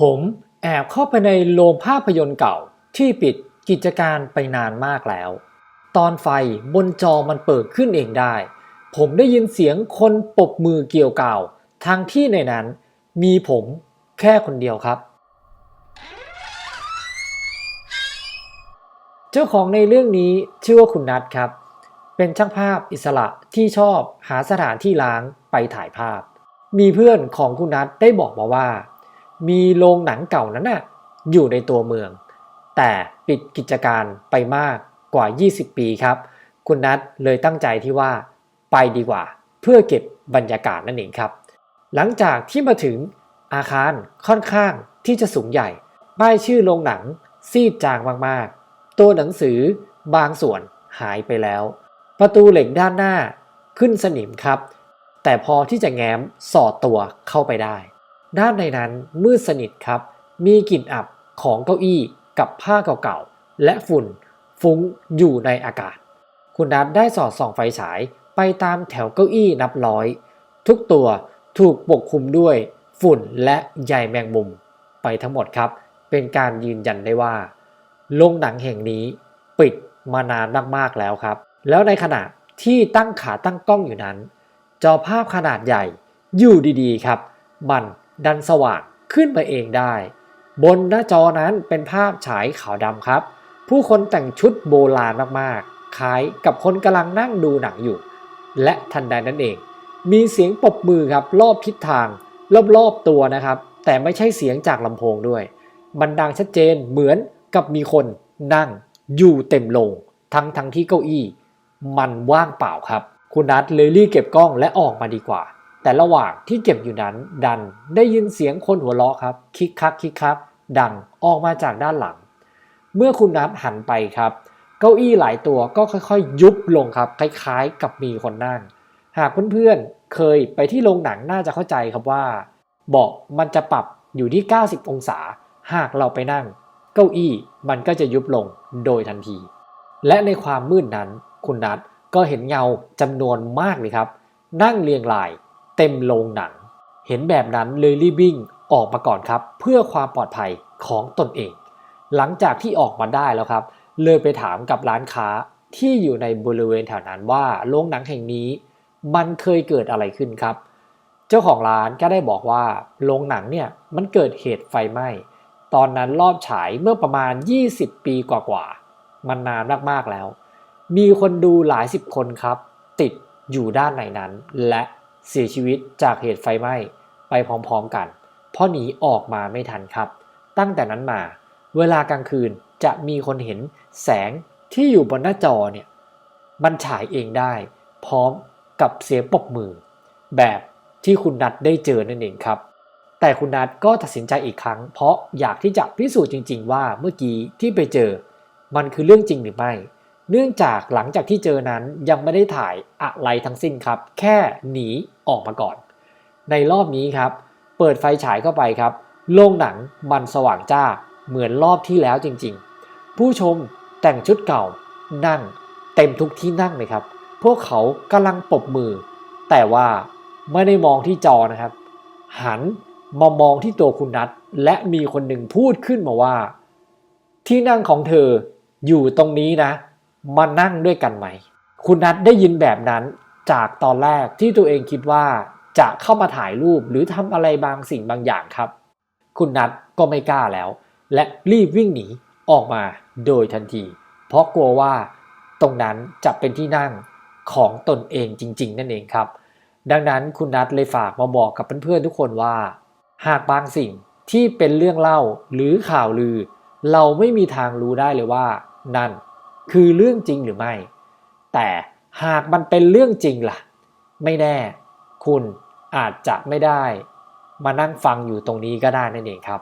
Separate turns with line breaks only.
ผมแอบเข้าไปในโรงภาพยนตร์เก่าที่ปิดกิจการไปนานมากแล้ว ตอนไฟบนจอมันเปิดขึ้นเองได้ ผมได้ยินเสียงคนปบมือเกี่ยวก่าวทางที่ในนั้น มีผมแค่คนเดียวครับ เจ้าของในเรื่องนี้ชื่อว่าคุณนัทครับ เป็นช่างภาพอิสระที่ชอบหาสถานที่ล้างไปถ่ายภาพ มีเพื่อนของคุณนัทได้บอกมาว่า มีโรงหนังเก่านั้นน่ะอยู่ในตัวเมือง แต่ปิดกิจการไปมากกว่า 20 ปีครับ คุณนัทเลยตั้งใจที่ว่าไปดีกว่า เพื่อเก็บบรรยากาศนั่นเองครับ หลังจากที่มาถึงอาคารค่อนข้างที่จะสูงใหญ่ป้ายชื่อโรงหนังซีดจางมากๆ ตัวหนังสือบางส่วนหายไปแล้ว ประตูเหล็กด้านหน้าขึ้นสนิมครับ แต่พอที่จะแง้มสอดตัวเข้าไปได้ ด้านในนั้นมืดสนิทครับ มีกลิ่นอับของเก้าอี้กับผ้าเก่าๆ และฝุ่นฟุ้งอยู่ในอากาศ คุณนัทได้สอดส่องไฟฉายไปตามแถวเก้าอี้นับร้อย ทุกตัวถูกปกคลุมด้วยฝุ่นและใยแมงมุม ไปทั้งหมดครับ เป็นการยืนยันได้ว่าโรงหนังแห่งนี้ปิดมานานมากๆแล้วครับ แล้วในขณะที่ตั้งขาตั้งกล้องอยู่นั้น จอภาพขนาดใหญ่อยู่ดีๆครับ มัน ดันสว่างขึ้นมาเองได้ บนหน้าจอนั้นเป็นภาพฉายขาวดำครับ ผู้คนแต่งชุดโบราณมากๆ คล้ายกับคนกำลังนั่งดูหนังอยู่ และทันใดนั้นเอง มีเสียงปรบมือครับรอบทิศทาง รอบๆตัวนะครับ แต่ไม่ใช่เสียงจากลำโพงด้วย มันดังชัดเจนเหมือนกับมีคนนั่งอยู่เต็มโรงทั้งทั้งที่เก้าอี้ มันว่างเปล่าครับ คุณนัทเลยรีบเก็บกล้องและออกมาดีกว่า แต่ระหว่างที่เก็บอยู่นั้นดันได้ยินเสียงคนหัวเราะครับ คิกคักคิกคักดังออกมาจากด้านหลัง เมื่อคุณนัทหันไปครับ เก้าอี้หลายตัวก็ค่อยๆ ยุบลงครับ คล้ายๆ กับมีคนนั่ง หากเพื่อนๆเคยไปที่โรงหนังน่าจะเข้าใจครับว่าเบาะมันจะปรับอยู่ที่ 90 องศา หากเราไปนั่ง เก้าอี้มันก็จะยุบลงโดยทันที และในความมืดนั้น คุณนัทก็เห็นเงาจำนวนมากเลยครับ นั่งเรียงราย เต็มโรงหนัง เห็นแบบนั้นเลยรีบวิ่งออกมาก่อนครับ เพื่อความปลอดภัยของตนเอง หลังจากที่ออกมาได้แล้วครับ เลยไปถามกับร้านค้าที่อยู่ในบริเวณแถวนั้นว่าโรงหนังแห่งนี้ มันเคยเกิดอะไรขึ้นครับ เจ้าของร้านก็ได้บอกว่าโรงหนังเนี่ยมันเกิดเหตุไฟไหม้ตอนนั้นรอบฉายเมื่อประมาณ 20 ปีกว่าๆมันนานมากๆแล้ว มีคนดูหลายสิบคนครับ ติดอยู่ด้านในนั้นและ เสียชีวิตจากเหตุไฟไหม้ไปพร้อมๆกัน เพราะหนีออกมาไม่ทันครับ ตั้งแต่นั้นมา เวลากลางคืนจะมีคนเห็นแสงที่อยู่บนหน้าจอเนี่ยมันฉายเองได้ พร้อมกับเสียงปรบมือ แบบที่คุณนัทได้เจอนั่นเองครับ แต่คุณนัทก็ตัดสินใจอีกครั้ง เพราะอยากที่จะพิสูจน์จริง ๆ ว่าเมื่อกี้ที่ไปเจอ มันคือเรื่องจริงหรือไม่ เนื่องจากหลังจากที่เจอนั้นยังไม่ได้ถ่ายอะไรทั้งสิ้นครับ แค่หนีออกมาก่อน ในรอบนี้ครับ เปิดไฟฉายเข้าไปครับ โรงหนังมันสว่างจ้าเหมือนรอบที่แล้วจริงๆ ผู้ชมแต่งชุดเก่านั่งเต็มทุกที่นั่งเลยครับ พวกเขากำลังปรบมือ แต่ว่าไม่ได้มองที่จอนะครับ หันมามองที่ตัวคุณนัทและมีคนหนึ่งพูดขึ้นมาว่า ที่นั่งของเธออยู่ตรงนี้นะ มานั่งด้วยกันไหม คุณนัทได้ยินแบบนั้นจากตอนแรกที่ตัวเองคิดว่าจะเข้ามาถ่ายรูปหรือทำอะไรบางสิ่งบางอย่างครับ คุณนัทก็ไม่กล้าแล้ว และรีบวิ่งหนีออกมาโดยทันที เพราะกลัวว่าตรงนั้นจะเป็นที่นั่งของตนเองจริง ๆ นั่นเองครับ ดังนั้นคุณนัทเลยฝากมาบอกกับเพื่อนๆทุกคนว่า หากบางสิ่งที่เป็นเรื่องเล่าหรือข่าวลือ เราไม่มีทางรู้ได้เลยว่า นั่น คือเรื่องจริงหรือไม่ แต่หากมันเป็นเรื่องจริงล่ะ ไม่แน่ คุณอาจจะไม่ได้ มานั่งฟังอยู่ตรงนี้ก็ได้นั่นเองครับ